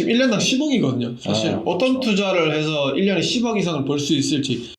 지금 1년당 10억이거든요. 사실 아, 어떤 그렇죠. 투자를 해서 1년에 10억 이상을 벌 수 있을지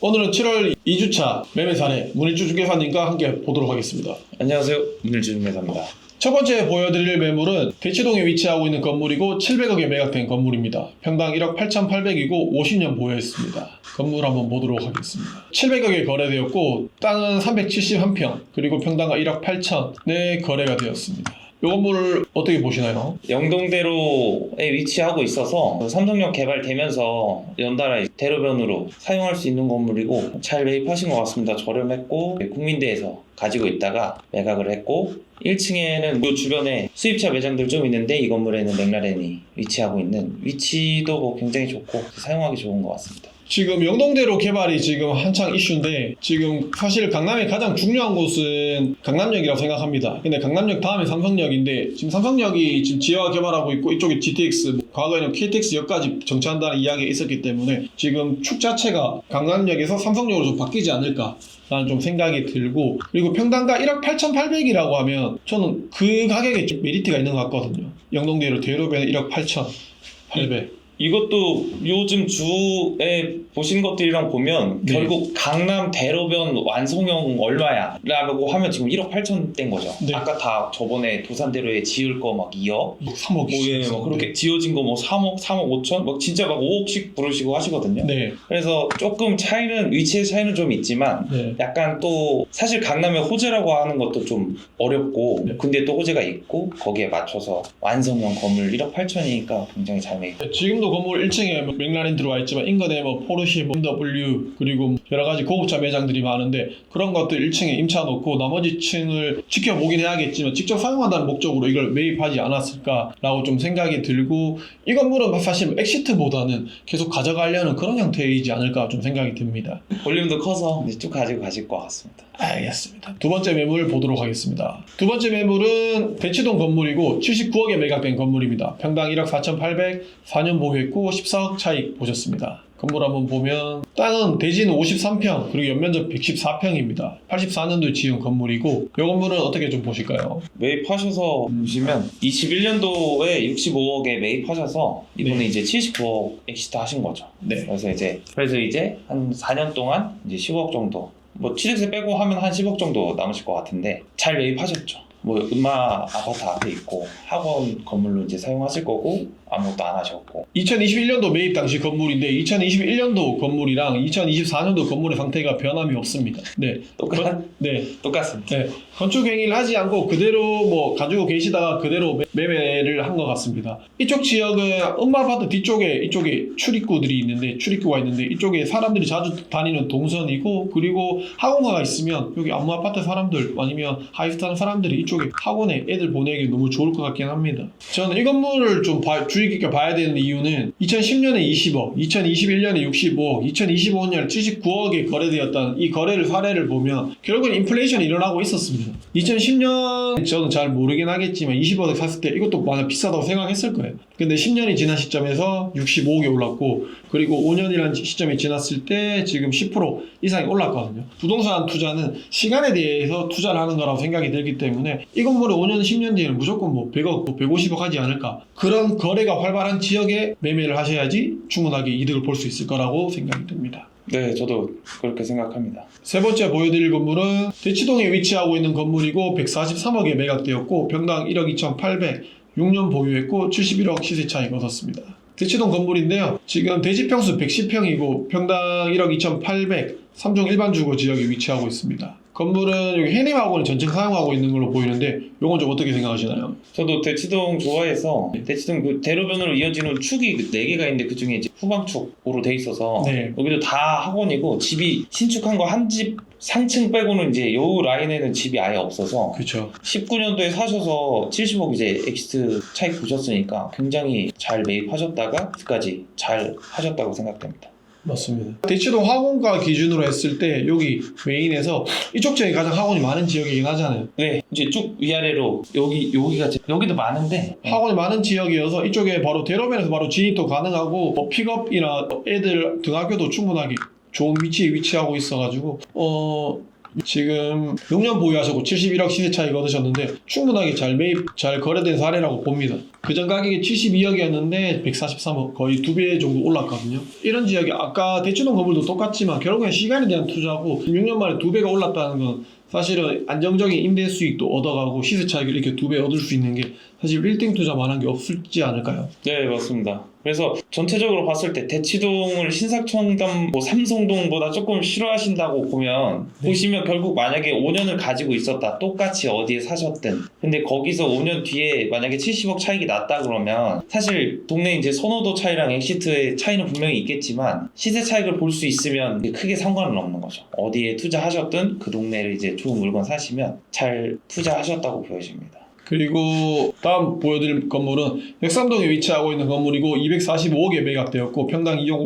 오늘은 7월 2주차 매매 사례 문일주 중개사님과 함께 보도록 하겠습니다. 안녕하세요. 문일주 중매사입니다. 첫 번째 보여드릴 매물은 대치동에 위치하고 있는 건물이고 700억에 매각된 건물입니다. 평당 1억 8,800이고 50년 보유했습니다. 건물 한번 보도록 하겠습니다. 700억에 거래되었고 땅은 371평 그리고 평당가 1억 8천에 거래가 되었습니다. 이 건물을 어떻게 보시나요? 영동대로에 위치하고 있어서 삼성역 개발되면서 연달아 대로변으로 사용할 수 있는 건물이고 잘 매입하신 것 같습니다. 저렴했고 국민대에서 가지고 있다가 매각을 했고 1층에는 그 주변에 수입차 매장들 좀 있는데 이 건물에는 맥라렌이 위치하고 있는 위치도 뭐 굉장히 좋고 사용하기 좋은 것 같습니다. 지금 영동대로 개발이 지금 한창 이슈인데 지금 사실 강남의 가장 중요한 곳은 강남역이라고 생각합니다. 근데 강남역 다음에 삼성역인데 지금 삼성역이 지금 지하 개발하고 있고 이쪽에 GTX 뭐 과거에는 KTX역까지 정차한다는 이야기가 있었기 때문에 지금 축 자체가 강남역에서 삼성역으로 좀 바뀌지 않을까 라는 좀 생각이 들고 그리고 평당가 1억 8,800이라고 하면 저는 그 가격에 좀 메리트가 있는 것 같거든요. 영동대로 대로변에 1억 8,800 이것도 요즘 주에 보신 것들이랑 보면 네. 결국 강남 대로변 완성형 얼마야? 라고 하면 지금 1억 8천 된 거죠. 네. 아까 다 저번에 도산대로에 지을 거 막 2억? 3억 뭐, 예, 뭐 그렇게 지어진 거 뭐 3억, 3억 5천? 막 진짜 막 5억씩 부르시고 하시거든요. 네. 그래서 조금 차이는, 위치의 차이는 좀 있지만 네. 약간 또 사실 강남의 호재라고 하는 것도 좀 어렵고 네. 근데 또 호재가 있고 거기에 맞춰서 완성형 건물 1억 8천이니까 굉장히 잘 매입 네, 지금도 건물 1층에 뭐 맥라렌 들어와 있지만 인근에 뭐 포르쉐, 뭐 BMW 그리고 여러 가지 고급차 매장들이 많은데 그런 것들 1층에 임차 놓고 나머지 층을 지켜보긴 해야겠지만 직접 사용한다는 목적으로 이걸 매입하지 않았을까라고 좀 생각이 들고 이 건물은 사실 엑시트보다는 계속 가져가려는 그런 형태이지 않을까 좀 생각이 듭니다. 볼륨도 커서 이제 쭉 가지고 가실 것 같습니다. 알겠습니다. 두 번째 매물 보도록 하겠습니다. 두 번째 매물은 대치동 건물이고 79억에 매각된 건물입니다. 평당 1억 4,800, 4년 보유했고 14억 차익 보셨습니다. 건물 한번 보면 땅은 대지는 53평 그리고 연면적 114평입니다. 84년도 지은 건물이고 이 건물은 어떻게 좀 보실까요? 매입하셔서 보시면 21년도에 65억에 매입하셔서 이번에 네. 이제 79억 엑시트 하신 거죠. 네. 그래서 이제 그래서 이제 한 4년 동안 이제 15억 정도 뭐 취득세 빼고 하면 한 10억 정도 남으실 것 같은데 잘 매입하셨죠. 뭐 음마 아파트 앞에 있고 학원 건물로 이제 사용하실 거고 아무것도 안 하셨고 2021년도 매입 당시 건물인데 2021년도 건물이랑 2024년도 건물의 상태가 변함이 없습니다. 네. 똑같 네. 똑같습니다. 네, 건축 행위를 하지 않고 그대로 뭐 가지고 계시다가 그대로 매- 매매를 한 것 같습니다. 이쪽 지역은 음마아파트 뒤쪽에 이쪽에 출입구들이 있는데 출입구가 있는데 이쪽에 사람들이 자주 다니는 동선이고 그리고 학원가가 있으면 여기 안마아파트 사람들 아니면 하이스타는 사람들이 이쪽에 학원에 애들 보내기 너무 좋을 것 같긴 합니다. 저는 이 건물을 좀 봐- 주의 깊게 봐야 되는 이유는 2010년에 20억, 2021년에 65억, 2025년 79억에 거래되었다는 이 거래를 사례를 보면 결국은 인플레이션이 일어나고 있었습니다. 2010년 저는 잘 모르긴 하겠지만 20억에 샀을 때 이것도 많이 비싸다고 생각했을 거예요. 근데 10년이 지난 시점에서 65억에 올랐고 그리고 5년이라는 시점이 지났을 때 지금 10% 이상이 올랐거든요. 부동산 투자는 시간에 대해서 투자를 하는 거라고 생각이 들기 때문에 이 건물이 5년, 10년 뒤에는 무조건 뭐 100억, 뭐 150억 하지 않을까. 그런 거래가 활발한 지역에 매매를 하셔야지 충분하게 이득을 볼 수 있을 거라고 생각이 듭니다. 네, 저도 그렇게 생각합니다. 세 번째 보여드릴 건물은 대치동에 위치하고 있는 건물이고 143억에 매각되었고 병당 1억 2,800, 6년 보유했고 71억 시세 차익 얻었습니다. 대치동 건물인데요. 지금 대지 평수 110평이고 평당 1억 2,800, 3종 일반 주거 지역에 위치하고 있습니다. 건물은 여기 해림학원을 전층 사용하고 있는 걸로 보이는데 이건 좀 어떻게 생각하시나요? 저도 대치동 좋아해서 대치동 그 대로변으로 이어지는 축이 4개가 있는데 그 중에 이제 후방축으로 돼 있어서 네. 여기도 다 학원이고 집이 신축한 거 한집 상층 빼고는 이제 요 라인에는 집이 아예 없어서 그렇죠. 19년도에 사셔서 70억 이제 엑시트 차익 보셨으니까 굉장히 잘 매입하셨다가 끝까지 잘 하셨다고 생각됩니다. 맞습니다. 대치동 학원가 기준으로 했을 때 여기 메인에서 이쪽 지역이 가장 학원이 많은 지역이긴 하잖아요. 네, 이제 쭉 위아래로 여기 여기가 제- 여기도 많은데 학원이 많은 지역이어서 이쪽에 바로 대로변에서 바로 진입도 가능하고 뭐 픽업이나 애들 등하교도 충분하게 좋은 위치에 위치하고 있어가지고 어 지금 6년 보유하셨고 71억 시세 차익 얻으셨는데 충분하게 잘 매입 잘 거래된 사례라고 봅니다. 그전 가격이 72억이었는데 143억 거의 두 배 정도 올랐거든요. 이런 지역이 아까 대치동 건물도 똑같지만 결국엔 시간에 대한 투자고 6년 만에 두 배가 올랐다는 건 사실은 안정적인 임대 수익도 얻어가고 시세 차익을 이렇게 두 배 얻을 수 있는 게 사실 1등 투자만한 게 없을지 않을까요? 네 맞습니다. 그래서 전체적으로 봤을 때 대치동을 신사청담 뭐 삼성동보다 조금 싫어하신다고 보면 네. 보시면 결국 만약에 5년을 가지고 있었다 똑같이 어디에 사셨든 근데 거기서 5년 뒤에 만약에 70억 차익이 났다 그러면 사실 동네 이제 선호도 차이랑 엑시트의 차이는 분명히 있겠지만 시세 차익을 볼 수 있으면 크게 상관은 없는 거죠. 어디에 투자하셨든 그 동네를 이제 좋은 물건 사시면 잘 투자하셨다고 보여집니다. 그리고 다음 보여드릴 건물은 역삼동에 위치하고 있는 건물이고 245억에 매각되었고 평당 2억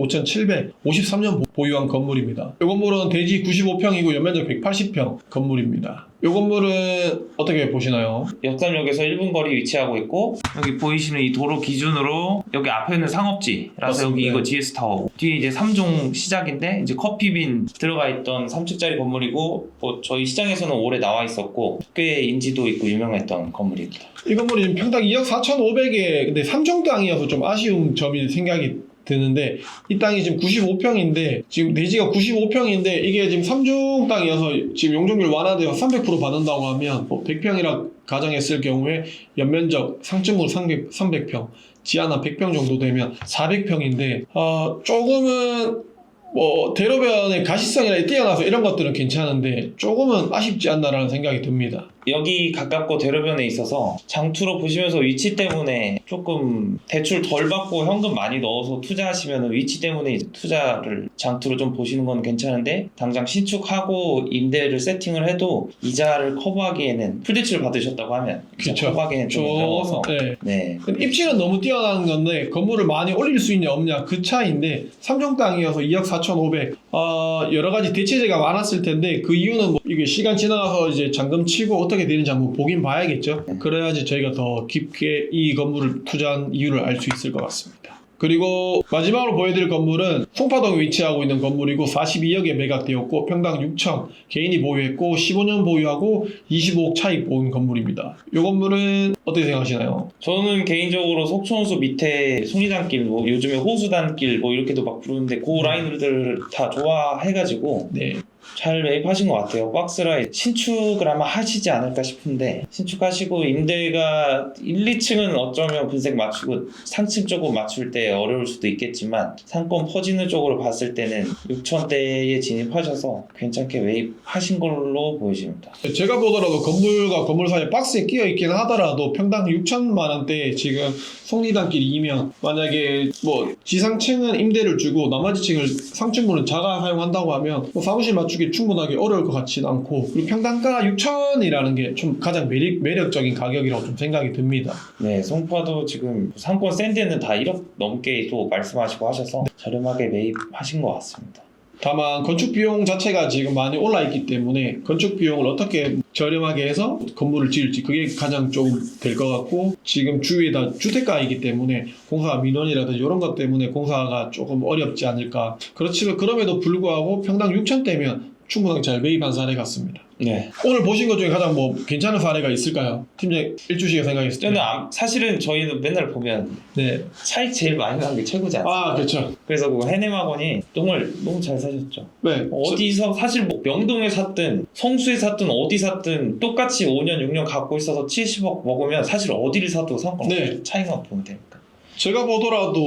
5,753년 보유한 건물입니다. 이 건물은 대지 95평이고 연면적 180평 건물입니다. 이 건물은 어떻게 보시나요? 역삼역에서 1분 거리 위치하고 있고 여기 보이시는 이 도로 기준으로 여기 앞에는 상업지라서 맞습니다. 여기 이거 GS 타워 뒤에 이제 3종 시작인데 이제 커피빈 들어가 있던 3층짜리 건물이고 뭐 저희 시장에서는 오래 나와 있었고 꽤 인지도 있고 유명했던 건물입니다. 이 건물이 지금 평당 2억 4,500에 근데 3종 땅이어서 좀 아쉬운 점이 생각이 드는데 이 땅이 지금 95평인데 지금 대지가 95평인데 이게 지금 3종 땅이어서 지금 용적률 완화되어 300% 받는다고 하면 뭐 100평이라 가정했을 경우에 연면적 상층물 300, 300평 지하나 100평 정도 되면 400평인데 어, 조금은 뭐 대로변의 가시성이나 뛰어나서 이런 것들은 괜찮은데 조금은 아쉽지 않나라는 생각이 듭니다. 여기 가깝고 대로변에 있어서 장투로 보시면서 위치 때문에 조금 대출 덜 받고 현금 많이 넣어서 투자하시면 위치 때문에 투자를 장투로 좀 보시는 건 괜찮은데 당장 신축하고 임대를 세팅을 해도 이자를 커버하기에는 풀대출을 받으셨다고 하면 그쵸. 커버하기에는 좀 어려워서 좀 네. 네. 입지는 너무 뛰어난 건데 건물을 많이 올릴 수 있냐 없냐 그 차이인데 삼종 땅이어서 2억 4,500 어, 여러 가지 대체제가 많았을 텐데 그 이유는 뭐 이게 시간 지나가서 이제 잠금 치고 어떻게 되는지 한번 보긴 봐야겠죠. 그래야지 저희가 더 깊게 이 건물을 투자한 이유를 알 수 있을 것 같습니다. 그리고 마지막으로 보여드릴 건물은 송파동에 위치하고 있는 건물이고 42억에 매각되었고 평당 6천 개인이 보유했고 15년 보유하고 25억 차익 보은 건물입니다. 이 건물은 어떻게 생각하시나요? 저는 개인적으로 속초호수 밑에 송리단길 뭐 요즘에 호수단길 뭐 이렇게도 막 부르는데 그 라인들을 다 좋아해가지고 네, 잘 매입하신 것 같아요. 박스라인 신축을 아마 하시지 않을까 싶은데 신축하시고 임대가 1, 2층은 어쩌면 분색 맞추고 3층 쪽으로 맞출 때 어려울 수도 있겠지만 상권 퍼지는 쪽으로 봤을 때는 6천대에 진입하셔서 괜찮게 매입하신 걸로 보여집니다. 제가 보더라도 건물과 건물 사이에 박스에 끼어 있긴 하더라도 평당 6천만 원대 지금 송리단길이면 만약에 뭐 지상층은 임대를 주고 나머지 층을 상층부는 자가 사용한다고 하면 뭐 사무실 맞 추기 충분하게 어려울 것 같지는 않고 그리고 평당가 6천이라는 게 좀 가장 매력, 매력적인 가격이라고 좀 생각이 듭니다. 네, 송파도 지금 상권 센 데는 다 1억 넘게 또 말씀하시고 하셔서 저렴하게 매입하신 것 같습니다. 다만 건축 비용 자체가 지금 많이 올라 있기 때문에 건축 비용을 어떻게 저렴하게 해서 건물을 지을지 그게 가장 좀 될 것 같고 지금 주위에 다 주택가이기 때문에 공사 민원이라든지 이런 것 때문에 공사가 조금 어렵지 않을까 그렇지만 그럼에도 불구하고 평당 6천 대면 충분하게 잘 매입한 사례 같습니다. 네. 오늘 보신 것 중에 가장 뭐 괜찮은 사례가 있을까요? 팀장 일주 씨가 생각했을 때. 저는 아- 사실은 저희는 맨날 보면 네. 차익 제일 많이 나는 게 최고지 않습니까? 아 그렇죠. 그래서 그 해내마건이 정말 너무 잘 사셨죠. 네. 어디서 사실 뭐 명동에 샀든 성수에 샀든 어디 샀든 똑같이 5년 6년 갖고 있어서 70억 먹으면 사실 어디를 사도 상관없죠. 네. 차이만 보면 되니까. 제가 보더라도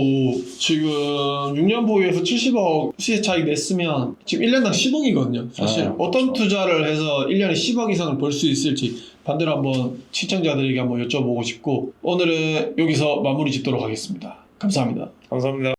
지금 6년 보유해서 70억 시세 차익 냈으면 지금 1년당 10억이거든요. 사실 아, 어떤 그렇죠. 투자를 해서 1년에 10억 이상을 벌 수 있을지 반대로 한번 시청자들에게 한번 여쭤보고 싶고 오늘은 여기서 마무리 짓도록 하겠습니다. 감사합니다. 감사합니다.